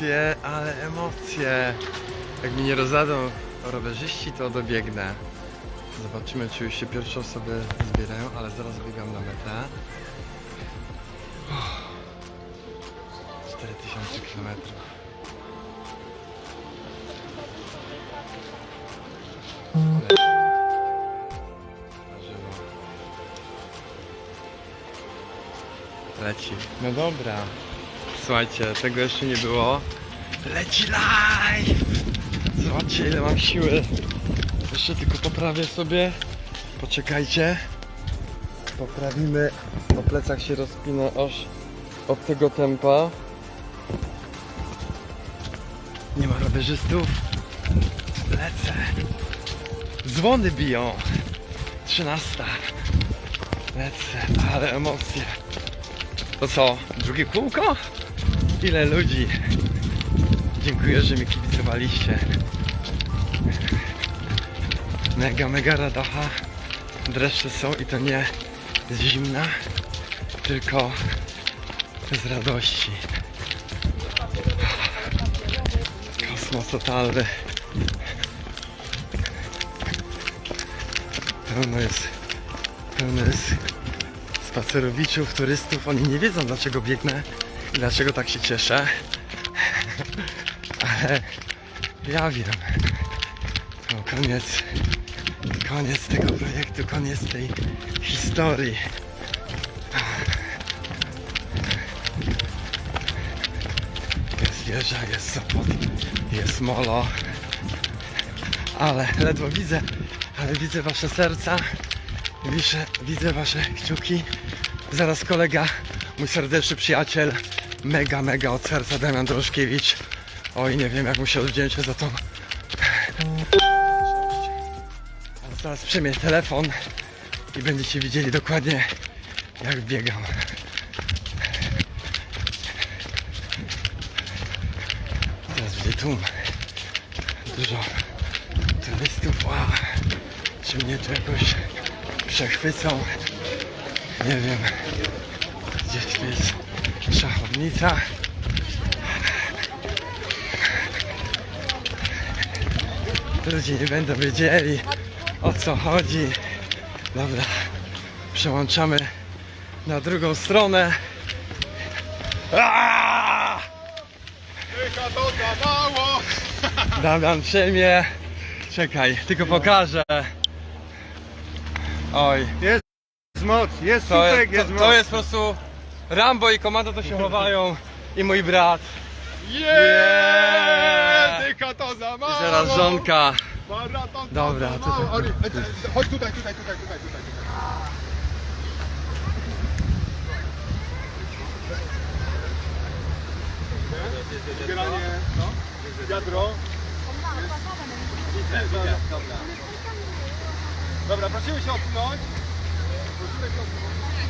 Emocje, ale emocje. Jak mi nie rozdadzą rowerzyści, to dobiegnę. Zobaczymy, czy już się pierwsze osoby zbierają, ale zaraz biegam na metę. 4000 km. Leci. No dobra. Słuchajcie, tego jeszcze nie było. Leci live! Zobaczcie ile mam siły. Jeszcze tylko poprawię sobie. Poczekajcie. Poprawimy. Po plecach się rozpinę aż od tego tempa. Nie ma rowerzystów. Lecę. Dzwony biją. 13. Lecę, ale emocje. To co? Drugie kółko? Ile ludzi? Dziękuję, że mi kibicowaliście. Mega, mega radocha. Dreszcze są i to nie z zimna, tylko z radości. Kosmos totalny. Pełno jest, pełno jest spacerowiczów, turystów. Oni nie wiedzą dlaczego biegnę dlaczego tak się cieszę. Ale ja wiem. To koniec, koniec tego projektu, koniec tej historii. Jest wieża, jest Sopot, jest molo. Ale ledwo widzę, ale widzę wasze serca, widzę, widzę wasze kciuki. Zaraz kolega, mój serdeczny przyjaciel, mega, mega od serca Damian Droszkiewicz. Oj, nie wiem jak mu się odwdzięczę za. A Zaraz przejmie telefon i będziecie widzieli dokładnie jak biegam. Teraz będzie tłum. Dużo turystów. Wow. Czy mnie tu jakoś przechwycą? Nie wiem. Gdzieś tu jest szachownica. Ludzie nie będą wiedzieli o co chodzi. Dobra, przełączamy na drugą stronę. Aaaa! To! Damian przejmie. Czekaj, tylko pokażę. Oj, Jest moc, jest to, słupek, to, jest to moc. jest po prostu Rambo i komanda to się chowają i mój brat. Yeah! Dycha to za mało! I zaraz żonka. Maraton to Dobra, za tutaj, mało. tutaj. Ori, e, Chodź tutaj, tutaj, tutaj, tutaj, tutaj. Zbieranie, no, wiadro. Dobra, prosimy się odsunąć. Prosimy się odsunąć.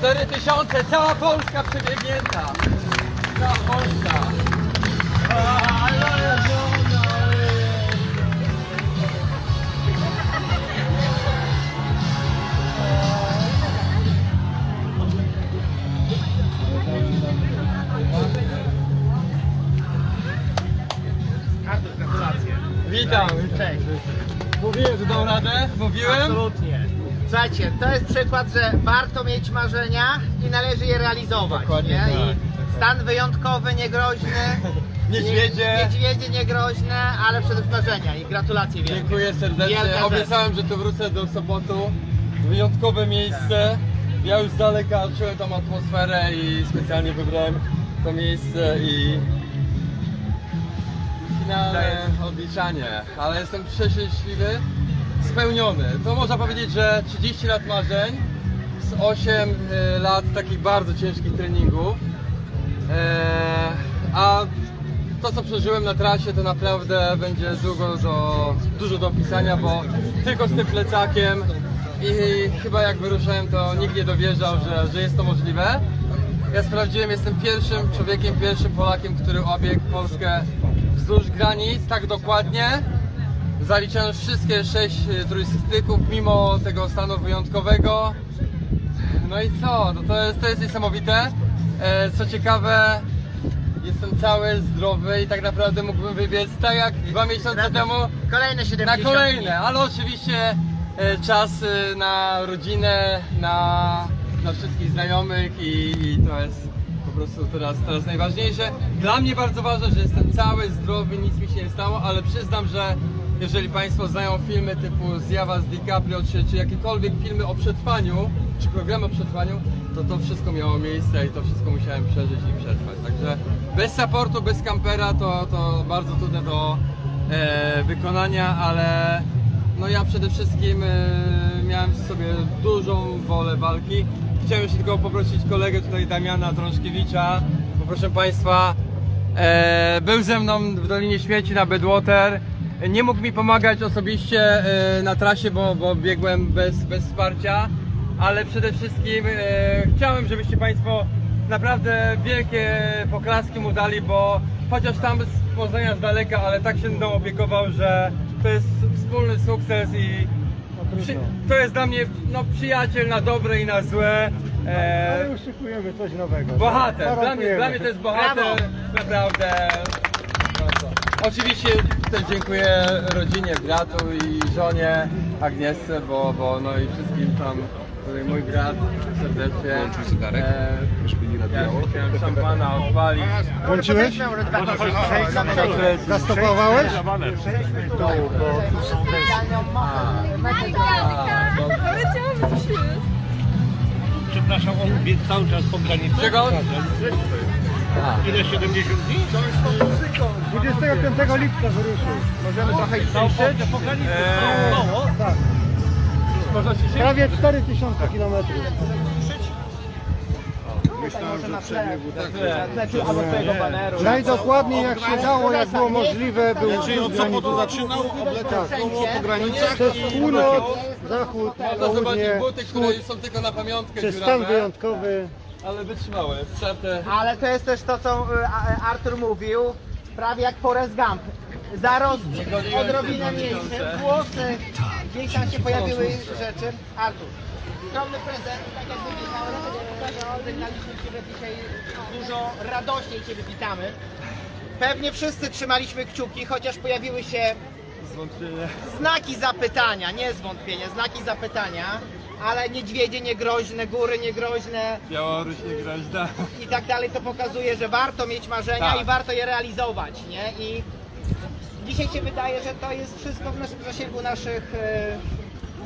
Cztery tysiące, cała Polska przebiegnięta. Cała Polska. Przykład, że warto mieć marzenia i należy je realizować. Dokładnie nie? tak, I tak. stan wyjątkowy, niegroźny. Niedźwiedzie. Nie, niedźwiedzie niegroźne, ale przede wszystkim marzenia. I gratulacje wielkie. Dziękuję serdecznie. Wielka. Obiecałem, że tu wrócę do Sopotu. Wyjątkowe miejsce. Ja już z daleka czułem tą atmosferę i specjalnie wybrałem to miejsce i finalne odliczanie. Ale jestem przeszczęśliwy, spełniony. To można powiedzieć, że 30 lat marzeń z 8 e, lat takich bardzo ciężkich treningów. E, a to co przeżyłem na trasie to naprawdę będzie długo do, dużo do opisania, bo tylko z tym plecakiem i chyba jak wyruszałem to nikt nie dowierzał, że, że jest to możliwe. Ja sprawdziłem, jestem pierwszym człowiekiem, pierwszym Polakiem, który obiegł Polskę wzdłuż granic tak dokładnie. Zaliczając wszystkie sześć y, turystyków mimo tego stanu wyjątkowego. No i co? No to, jest, to jest niesamowite. E, co ciekawe, jestem cały, zdrowy i tak naprawdę mógłbym wybiec tak jak dwa miesiące temu Kolejne 70 na kolejne, ale oczywiście e, czas e, na rodzinę, na, na wszystkich znajomych i, i to jest po prostu teraz, teraz najważniejsze. Dla mnie bardzo ważne, że jestem cały, zdrowy, nic mi się nie stało, ale przyznam, że jeżeli Państwo znają filmy typu Zjawa z DiCaprio, czy, czy jakiekolwiek filmy o przetrwaniu, czy programy o przetrwaniu, to to wszystko miało miejsce i to wszystko musiałem przeżyć i przetrwać. Także bez supportu, bez kampera to, to bardzo trudne do e, wykonania, ale no ja przede wszystkim e, miałem w sobie dużą wolę walki. Chciałem się tylko poprosić kolegę tutaj Damiana Drążkiewicza, bo proszę Państwa, e, był ze mną w Dolinie Śmieci na Bedwater. Nie mógł mi pomagać osobiście e, na trasie, bo, bo biegłem bez, bez wsparcia, ale przede wszystkim e, chciałem, żebyście Państwo naprawdę wielkie poklaski mu dali, bo chociaż tam z Poznania z daleka, ale tak się mną opiekował, że to jest wspólny sukces i przy, to jest dla mnie no, przyjaciel na dobre i na złe. E, Ale już szykujemy coś nowego. bohater, dla mnie, dla mnie to jest bohater, Brawo. naprawdę. bardzo. Oczywiście też dziękuję rodzinie, bratu i żonie Agnieszce, bo, bo no i wszystkim tam, tutaj mój brat serdecznie. Włączył zegarek? E, ja chciałem szampana odpalić. Włączyłeś? Zastopowałeś? Przepraszam, on biegł cały czas po granicy. Czego? Ile 70 dni? 25 lipca wyruszył. Możemy trochę ich przyjrzeć? po, granicy. Mało. Tak. Się Prawie 4000 kilometrów. Albo twojego baneru. Najdokładniej jak się dało, jak było możliwe, był Czyli od Sopotu zaczynał, obleciał koło po granicach przez północ, zachód, południe, wschód, są tylko na pamiątkę przez stan wyjątkowy. Ale wytrzymałe. Wszarte Ale to jest też to, co y, A- Artur mówił, prawie jak Forrest Gump. Zarost odrobinę mniejszy, włosy, gdzieś tam się pojawiły rzeczy. Artur, skromny prezent, tak jak wygnaliśmy Ciebie dzisiaj dużo radośniej Ciebie witamy. Pewnie wszyscy trzymaliśmy kciuki, chociaż pojawiły się zwątpienie. znaki zapytania, nie zwątpienia, znaki zapytania, ale niedźwiedzie niegroźne, góry niegroźne, Białoruś nie groźna. i tak dalej, to pokazuje, że warto mieć marzenia Tak. i warto je realizować, nie? I dzisiaj się wydaje, że to jest wszystko w naszym zasięgu naszych, e,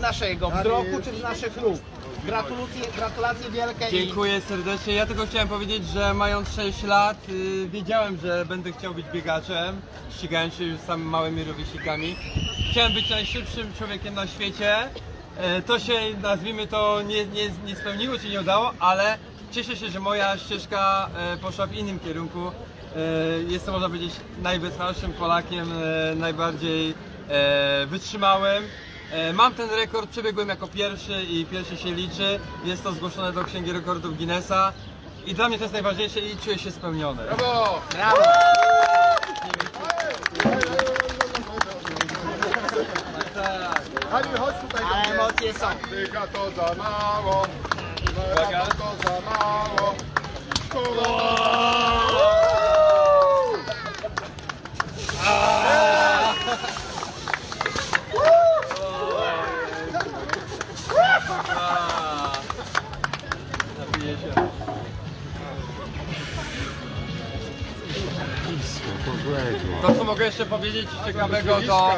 naszego wzroku czy z naszych nóg. Gratulacje, gratulacje wielkie i Dziękuję serdecznie. Ja tylko chciałem powiedzieć, że mając 6 lat y, wiedziałem, że będę chciał być biegaczem, ścigając się już z samymi małymi rówieśnikami. Chciałem być najszybszym człowiekiem na świecie. E, To się, nazwijmy to, nie, nie, nie spełniło czy nie udało, ale cieszę się, że moja ścieżka e, poszła w innym kierunku. E, Jestem, można powiedzieć, najwytrwalszym Polakiem, najbardziej wytrzymałym. Mam ten rekord, przebiegłem jako pierwszy i pierwszy się liczy. Jest to zgłoszone do Księgi Rekordów Guinnessa. I dla mnie to jest najważniejsze i czuję się spełniony. Brawo! brawo! Ani chodź tutaj. Emocje są. Dycha to za mało. Uwaga. to za mało. Napiję się. To co mogę jeszcze powiedzieć ciekawego to...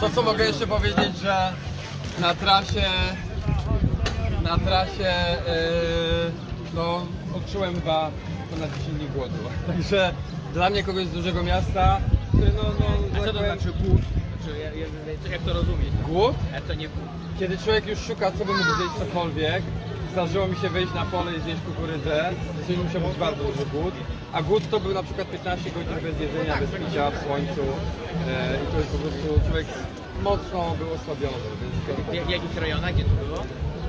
To co mogę jeszcze powiedzieć, że na trasie na trasie yy, no odczułem chyba ponad 10 dni głodu. Także dla mnie kogoś z dużego miasta, który no, no A co to powiem, znaczy głód? Czy, ja- ja- jak to rozumieć? Głód? Jak to nie Kiedy człowiek już szuka, co by mógł zjeść cokolwiek, zdarzyło mi się wyjść na pole i zjeść kukurydzę, to musiał być bardzo duży głód. A głód to był na przykład 15 godzin bez jedzenia, bez picia, w słońcu. E, I to jest po prostu człowiek mocno był osłabiony. Więc w, w jakich rejonach, gdzie to było?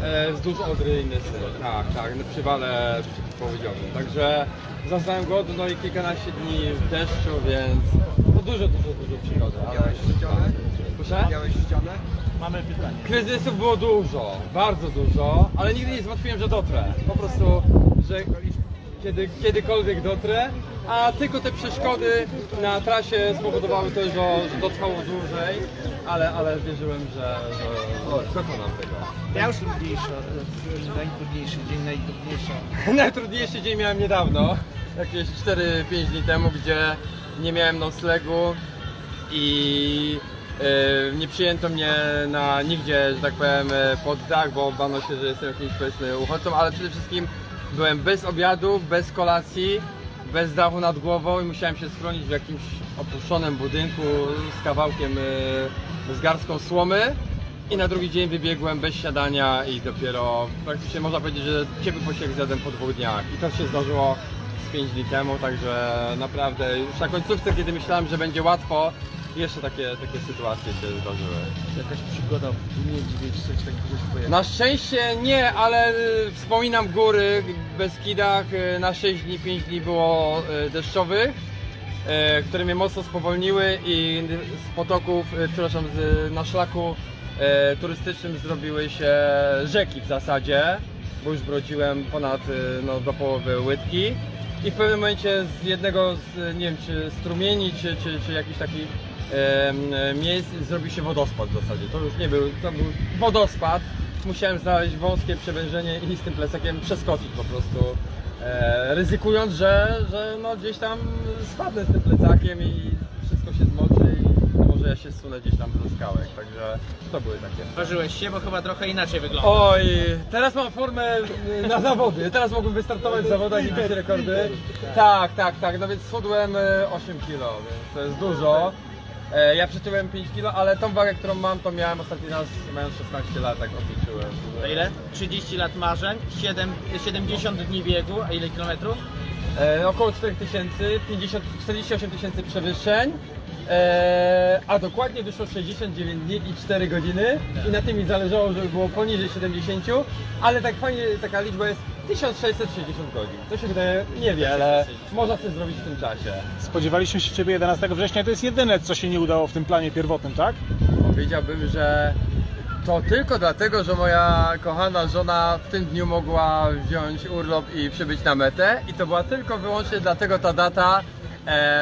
E, wzdłuż Odry i Nysy. Tak, tak, na przywale przeciwpowodziowym. Także zaznałem głód, no i kilkanaście dni w deszczu, więc no dużo, dużo, dużo przygody. Miałeś ścianę? Proszę? Miałeś ścianę? Mamy pytanie. Kryzysów było dużo, bardzo dużo, ale nigdy nie zwątpiłem, że dotrę. Po prostu, że kiedy, kiedykolwiek dotrę, a tylko te przeszkody na trasie spowodowały to, że, że to trwało dłużej, ale, ale wierzyłem, że, że, dokonam tego. Najtrudniejszy, najtrudniejszy dzień, najtrudniejsza. Najtrudniejszy dzień miałem niedawno, jakieś 4-5 dni temu, gdzie nie miałem noclegu i e, nie przyjęto mnie na nigdzie, że tak powiem, e, pod dach, bo bano się, że jestem jakimś powiedzmy uchodźcą, ale przede wszystkim byłem bez obiadu, bez kolacji, bez dachu nad głową i musiałem się schronić w jakimś opuszczonym budynku z kawałkiem, e, z garstką słomy. I na drugi dzień wybiegłem bez siadania i dopiero praktycznie można powiedzieć, że ciepły posiłek zjadłem po dwóch dniach. I to się zdarzyło z 5 dni temu, także naprawdę już na końcówce, kiedy myślałem, że będzie łatwo, jeszcze takie, takie sytuacje się zdarzyły. Jakaś przygoda w Miedźwiedź, coś takiego swojego. Na szczęście nie, ale y, wspominam góry w Beskidach. y, Na 6 dni, 5 dni było y, deszczowych, y, które mnie mocno spowolniły i z potoków, y, przepraszam, z, na szlaku y, turystycznym zrobiły się rzeki w zasadzie, bo już brodziłem ponad y, no, do połowy łydki. I w pewnym momencie z jednego z, nie wiem, czy strumieni, czy, czy, czy jakiś taki miejsc zrobił się wodospad w zasadzie. To już nie był, to był wodospad. Musiałem znaleźć wąskie przewężenie i z tym plecakiem przeskoczyć po prostu. E, ryzykując, że, że no gdzieś tam spadnę z tym plecakiem i wszystko się zmoczy i może ja się zsunę gdzieś tam do skałek. Także to były takie. Ważyłeś się, bo chyba trochę inaczej wygląda. Oj, teraz mam formę y, na zawody. Teraz mogłem wystartować w zawodach i bić rekordy. Tak, tak, tak. No więc schudłem y, 8 kg, więc to jest dużo. E, Ja przytyłem 5 kg, ale tą wagę, którą mam, to miałem ostatni raz mając 16 lat, tak obliczyłem. To ile? 30 lat marzeń, 7, 70 dni biegu, a ile kilometrów? E, około 4000, 50, 48 tysięcy przewyższeń. E, a dokładnie wyszło 69 dni i 4 godziny i na tym mi zależało, żeby było poniżej 70, ale tak fajnie taka liczba jest 1660 godzin. To się wydaje niewiele, można coś zrobić w tym czasie. Spodziewaliśmy się Ciebie 11 września, to jest jedyne, co się nie udało w tym planie pierwotnym, tak? Powiedziałbym, że to tylko dlatego, że moja kochana żona w tym dniu mogła wziąć urlop i przybyć na metę i to była tylko wyłącznie dlatego ta data,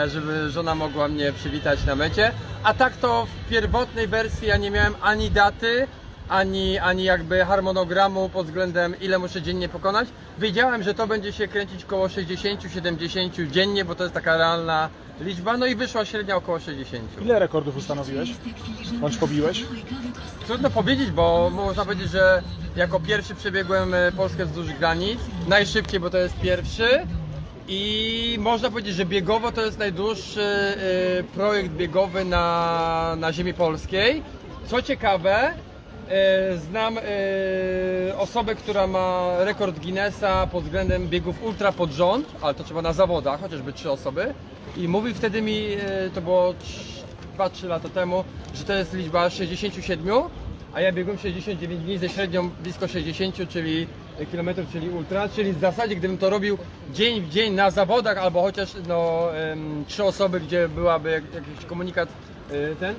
żeby żona mogła mnie przywitać na mecie. A tak to w pierwotnej wersji ja nie miałem ani daty, ani, ani jakby harmonogramu pod względem ile muszę dziennie pokonać. Wiedziałem, że to będzie się kręcić około 60-70 dziennie, bo to jest taka realna liczba, no i wyszła średnia około 60. Ile rekordów ustanowiłeś? Bądź pobiłeś? Trudno powiedzieć, bo można powiedzieć, że jako pierwszy przebiegłem e, Polskę wzdłuż granic. Najszybciej, bo to jest pierwszy. I można powiedzieć, że biegowo to jest najdłuższy e, projekt biegowy na, na ziemi polskiej. Co ciekawe, e, znam e, osobę, która ma rekord Guinnessa pod względem biegów ultra pod rząd, ale to trzeba na zawodach, chociażby trzy osoby. I mówi wtedy mi, to było 2-3 lata temu, że to jest liczba 67, a ja biegłem 69 dni ze średnią blisko 60, czyli kilometrów, czyli ultra, czyli w zasadzie gdybym to robił dzień w dzień na zawodach, albo chociaż no, em, trzy osoby, gdzie byłaby jak, jakiś komunikat e, ten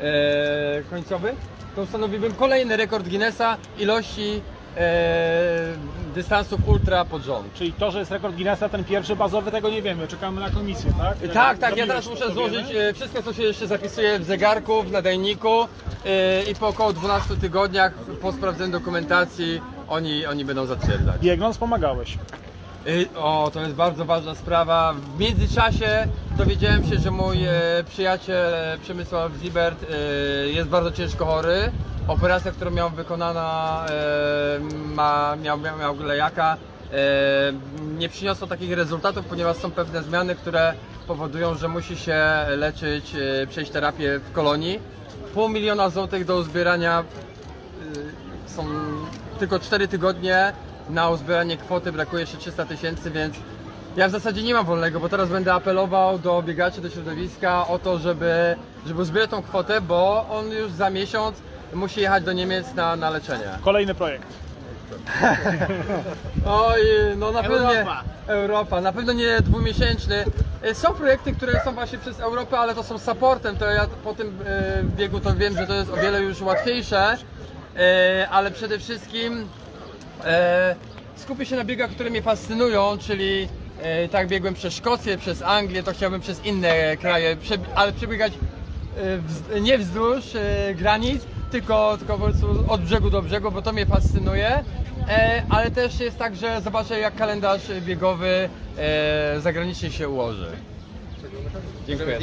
e, końcowy, to ustanowiłbym kolejny rekord Guinnessa ilości e, dystansów ultra pod rząd. Czyli to, że jest rekord Guinnessa, ten pierwszy bazowy, tego nie wiemy. Czekamy na komisję, tak? Jak Tak, tak, ja zrobiłeś teraz to, muszę to złożyć wiemy? e, wszystko, co się jeszcze zapisuje w zegarku, w nadajniku e, i po około 12 tygodniach po sprawdzeniu dokumentacji oni, oni będą zatwierdzać. Biegnąc pomagałeś. Y, O, to jest bardzo ważna sprawa. W międzyczasie dowiedziałem się, że mój e, przyjaciel e, Przemysław Zibert e, jest bardzo ciężko chory. Operacja, którą miał wykonana, e, ma, miał, miał, miał lejaka nie przyniosą takich rezultatów, ponieważ są pewne zmiany, które powodują, że musi się leczyć, e, przejść terapię w kolonii. Pół miliona złotych do uzbierania y, są tylko 4 tygodnie. Na uzbieranie kwoty brakuje jeszcze 300 tysięcy, więc ja w zasadzie nie mam wolnego, bo teraz będę apelował do biegaczy, do środowiska o to, żeby, żeby uzbierać tą kwotę, bo on już za miesiąc musi jechać do Niemiec na, na leczenie. Kolejny projekt. Oj, no na pewno nie. Europa. Europa, na pewno nie dwumiesięczny. E, Są projekty, które są właśnie przez Europę, ale to są supportem. To ja po tym e, biegu to wiem, że to jest o wiele już łatwiejsze, ale przede wszystkim e, skupię się na biegach, które mnie fascynują, czyli e, tak biegłem przez Szkocję, przez Anglię, to chciałbym przez inne kraje, ale przebiegać e, nie wzdłuż e, granic, tylko, tylko po prostu od brzegu do brzegu, bo to mnie fascynuje. E, ale też jest tak, że zobaczę jak kalendarz biegowy e, zagranicznie się ułoży. Dziękuję.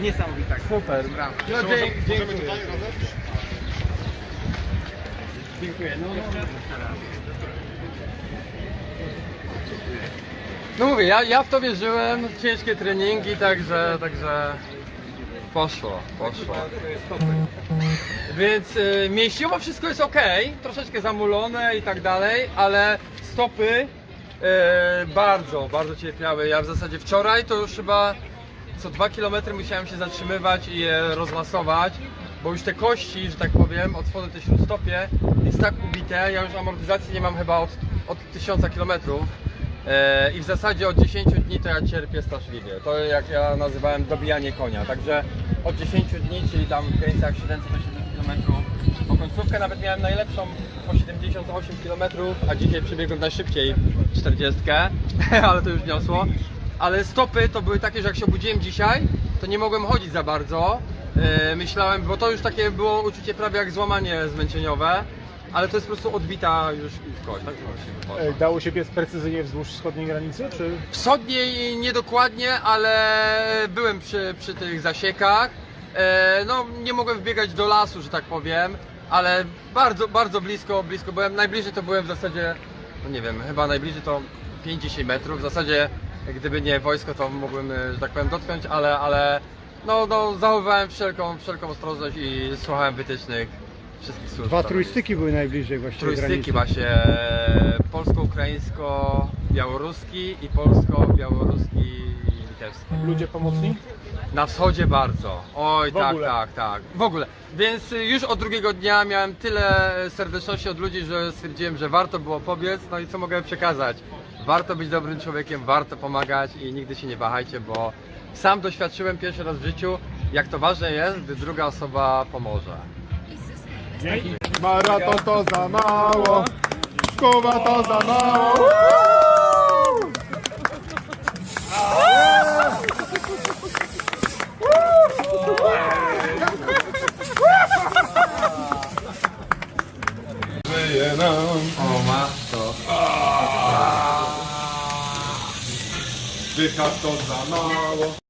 Niesamowita. Super. No, dzięki, dziękuję. Dziękuję. No, no. no mówię, ja, ja w to wierzyłem, ciężkie treningi, także, także poszło, poszło. Więc y, mięśniowo wszystko jest ok, troszeczkę zamulone i tak dalej, ale stopy y, bardzo, bardzo cierpiały. Ja w zasadzie wczoraj to już chyba co 2 km musiałem się zatrzymywać i je bo już te kości, że tak powiem, od spodu te śródstopie jest tak ubite, ja już amortyzacji nie mam chyba od, od 1000 km. E, I w zasadzie od 10 dni to ja cierpię straszliwie. To jak ja nazywałem dobijanie konia. Także od 10 dni, czyli tam w granicach 700-800 km. Po końcówkę nawet miałem najlepszą po 78 km, a dzisiaj przebiegłem najszybciej 40, ale to już niosło. Ale stopy to były takie, że jak się obudziłem dzisiaj, to nie mogłem chodzić za bardzo. E, myślałem, bo to już takie było uczucie prawie jak złamanie zmęczeniowe, ale to jest po prostu odbita już kość. Tak właśnie wychodzi. E, Dało się biec precyzyjnie wzdłuż wschodniej granicy, czy? Wschodniej niedokładnie, ale byłem przy, przy tych zasiekach. E, no, nie mogłem wbiegać do lasu, że tak powiem, ale bardzo, bardzo blisko, blisko byłem. Najbliżej to byłem w zasadzie, no nie wiem, chyba najbliżej to 50 metrów. W zasadzie, gdyby nie wojsko, to mógłbym, e, że tak powiem, dotknąć, ale, ale no, no, zachowywałem wszelką, wszelką ostrożność i słuchałem wytycznych wszystkich służb. Dwa tam trójstyki były najbliżej właściwie Trójstyki granicy. właśnie e, polsko-ukraińsko-białoruski i polsko-białoruski i litewski. Ludzie pomocni? Na wschodzie bardzo. Oj, W tak, ogóle. tak, tak. W ogóle. Więc y, już od drugiego dnia miałem tyle serdeczności od ludzi, że stwierdziłem, że warto było pobiec. No i co mogę przekazać? Warto być dobrym człowiekiem, warto pomagać i nigdy się nie wahajcie, bo sam doświadczyłem pierwszy raz w życiu, jak to ważne jest, gdy druga osoba pomoże. Dzięki. Maraton to za mało, szkoła to za mało. Żyje nam. O, matko. Dycha to za mało.